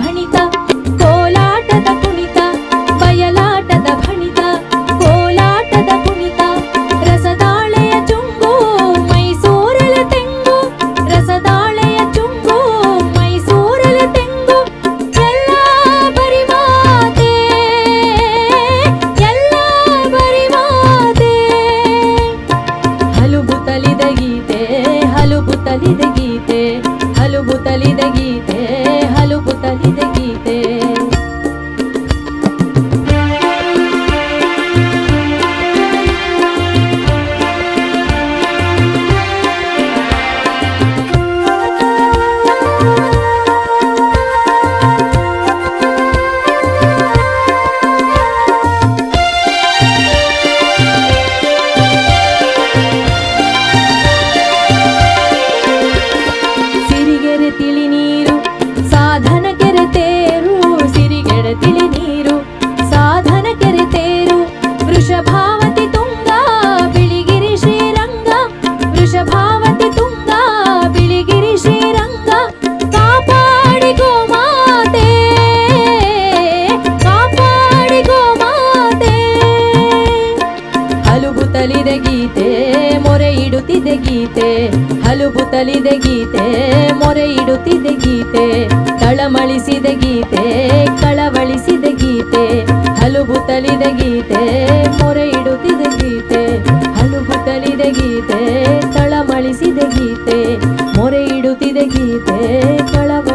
ಭಣಿತ, ಕೋಲಾಟದ ಕುಣಿತ, ಬಯಲಾಟದ ಭಣಿತ, ಕೋಲಾಟದ ಕುಣಿತ, ರಸದಾಳೆಯ ಚುಂಬು, ಮೈಸೂರಲ ತೆಂಗು, ರಸದಾಳೆಯ ಚುಂಬು, ಮೈಸೂರಲ ತೆಂಗು, ಎಲ್ಲ ಬರಿವಾದೆ ಎಲ್ಲ ಬರಿವಾದೆ ಹಲುಬು ತಲಿದ ಗೀತೆ ಹಲುಬು ತಲಿದೆ ಗೀತೆ, ಮೊರೆ ಇಡುತ್ತಿದೆ ಗೀತೆ. ಹಲುಬು ತಲಿದೆ ಗೀತೆ, ಮೊರೆ ಇಡುತ್ತಿದೆ ಗೀತೆ. ತಳಮಳಿಸಿದ ಗೀತೆ, ಕಳವಳಿಸಿದ ಗೀತೆ. ಹಲುಬು ತಲಿದ ಗೀತೆ, ಮೊರೆ ಇಡುತ್ತಿದ ಗೀತೆ. ಹಲು ತಲಿದ ಗೀತೆ, ತಳಮಳಿಸಿದ ಗೀತೆ. ಮೊರೆ ಇಡುತ್ತಿದೆ ಗೀತೆ, ಕಳವ